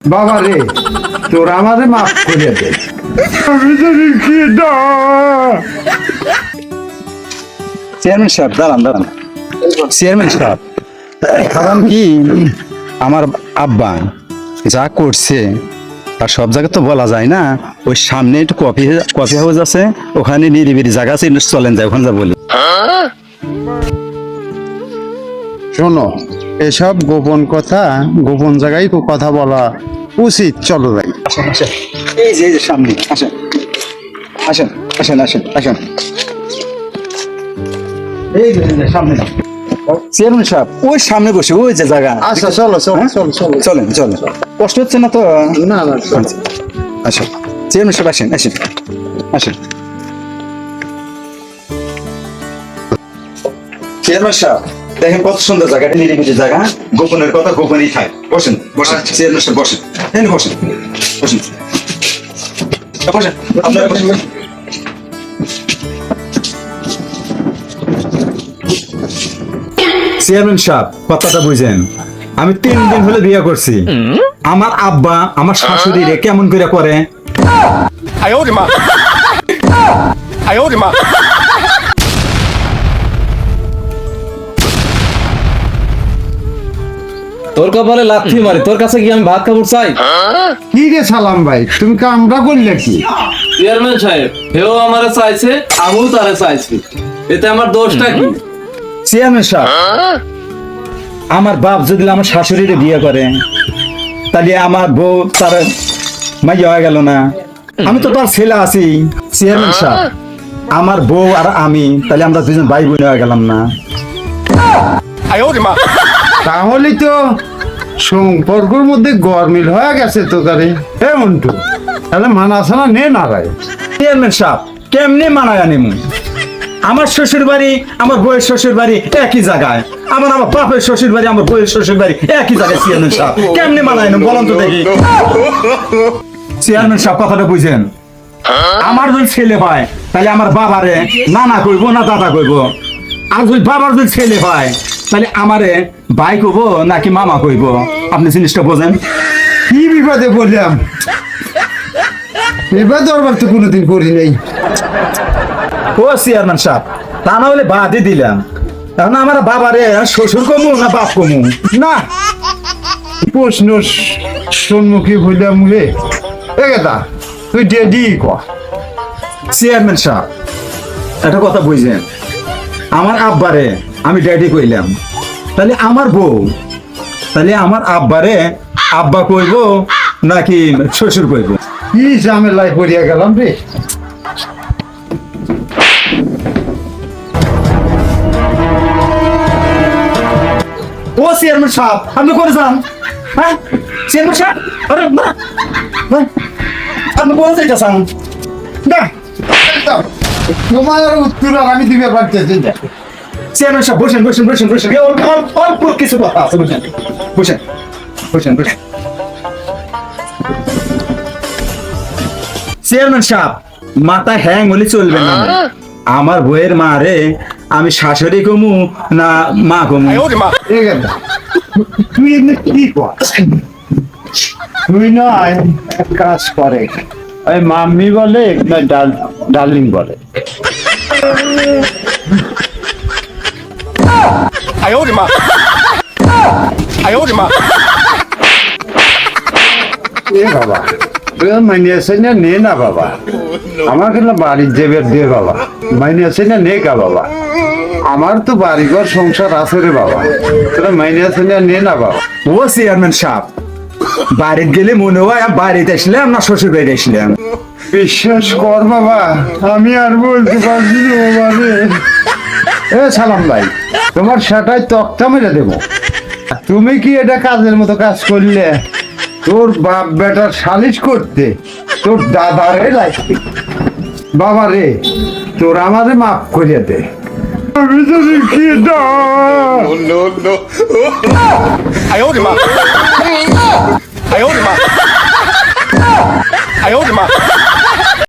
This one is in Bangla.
বাবা রে তোর আমারে মাফ করে দে। আমি জানি কি না চেয়ারম্যান সাহেব দাঁড়ান দাঁড়ান। চেয়ারম্যান সাহেব কারণ কি? আমার আব্বা যা করছে আর সব জায়গায় তো বলা যায় না ওই সামনে একটু কফি কফি হাউস আছে ওখানে নিরিবিরি জায়গা আছে চলেন যায় ওখানে যা বলি। শোনো এসব গোপন কথা গোপন জায়গায় কথা বলা উচিত। চলো যাই। আসেন আসেন। এই যে সামনে আসেন। আসেন আসেন আসেন আসেন। এই যে সামনে। চেয়ারম্যান সাহেব ওই সামনে বসে ওই যে জায়গা। আচ্ছা চলো চলো হ্যাঁ? চলো চলো। চলেন চলেন। কষ্ট হচ্ছে না তো? না না। আসেন। চেয়ারম্যান সাহেব আসেন আসেন। আসেন। চেয়ারম্যান সাহেব দেখেন কত সুন্দর জায়গা নিরিবিলি জায়গা গোপনের কথা গোপনই খায় বসেন বসেন বসেন বসেন বসেন বসেন চেয়ারম্যান সাহেব কথাটা বুঝেন আমি তিন দিন হলে বিয়ে করছি আমার আব্বা আমার শাশুড়ি রে কেমন করে করে মা মা তোর কপালে লাথি মারি তোর কাছে কি আমি ভাত খাব চাই? কি রে সালাম ভাই তুমি কামরা করলে কি? চেয়ারম্যান সাহেব হেও আমারে চাইছে আমিও তারে চাইছি। এতে আমার দোষটা কি? চেয়ারম্যান সাহেব আমার বাপ যদি আমার শাশুড়িরে বিয়ে করে তাহলে আমার বউ তার মাইয়া হয়ে গেল না। আমি তো তার ছেলে আছি। চেয়ারম্যান সাহেব আমার বউ আর আমি তাহলে আমরা দুজন ভাই বোন হয়ে গেলাম না। আয় তাহলে তো সম্পর্কের মধ্যে গরমিল হয়ে গেছে তো তারে এ মন্টু, তাহলে মানাসানা নে না রায় চেয়ারম্যান সাহেব, কেমনে মানায় আনিমু? আমার শ্বশুর বাড়ি আমার বউয়ের শ্বশুর বাড়ি একই জায়গায়। আমার আমার বাপের শ্বশুর বাড়ি আমার বউয়ের শ্বশুর বাড়ি একই জায়গায় চেয়ারম্যান সাহেব। কেমনে মানায় বলুন তো দেখি। চেয়ারম্যান সাহেব, কথাটা বুঝেন। আমার যদি ছেলে হয়, তাহলে আমার বাবারে নানা কইবো না দাদা কইবো। আর যদি বাবার যদি ছেলে হয় তাহলে আমারে ভাই কইবো নাকি মামা কইবো? আপনি জিনিসটা বোঝেন। কি বিপদে পড়লাম? এবার দরবার তো কোনোদিন করি নাই। ও চেয়ারম্যান সাহেব তা না হলে বাদই দিলাম। এখন আমার বাবারে শ্বশুর কমু না বাপ কমু? না। প্রশ্ন সম্মুখী হইলাম রে এগেতা তুই দি ক। চেয়ারম্যান সাহেব একটা কথা বুঝছেন আমার আব্বারে আমি ড্যাডি কইলাম। তাহলে আমার বউ তাহলে আমার আব্বারে আব্বা কইব নাকি শ্বশুর কইব? কি ঝামেলায় পড়িয়া গেলাম রে? ও চেয়ারম্যান সাহেব আপনি করে যান? হ্যাঁ? চেয়ারম্যান সাহেব আরে না আপনি যাইতে চান না তোমার উত্তর আমি দিবে পারতেছি না। চেয়ারম্যান সাহেব চেয়ারম্যান হ্যাং হলে চলবে না। আমার বইয়ের মা রে আমি শাশুড়ি কমু না মা কমু তুই কি তুই না কাজ করে। মাম্মি বলে ডাল ডার্লিং বলে। 哎呦我的妈！哎呦我的妈！ এ বাবা তুই মাইনে আছে না নে না বাবা আমার কিন্তু বাড়ির দেবের দে বাবা মাইনে আছে না নে কা বাবা আমার তো বাড়িঘর সংসার আছে রে বাবা তোরা মাইনে আছে না নে না বাবা ও চেয়ারম্যান সাহেব বাড়িতে গেলে মনে হয় আমি বাড়িতে আসলাম না শ্বশুর বাড়ি আসলাম বিশ্বাস কর বাবা আমি আর বলতে পারছি না বাবা রে এ সালাম ভাই, তোমার সেটাই তক্তা মেরে দেবো। তুমি কি এটা কাজের মতো কাজ করলে? তোর বাপ বেটার সালিশ করতে, তোর দাদারে লাগবে বাবা রে তোর আমারে মাফ করিয়ে দে। আমি যদি কি দা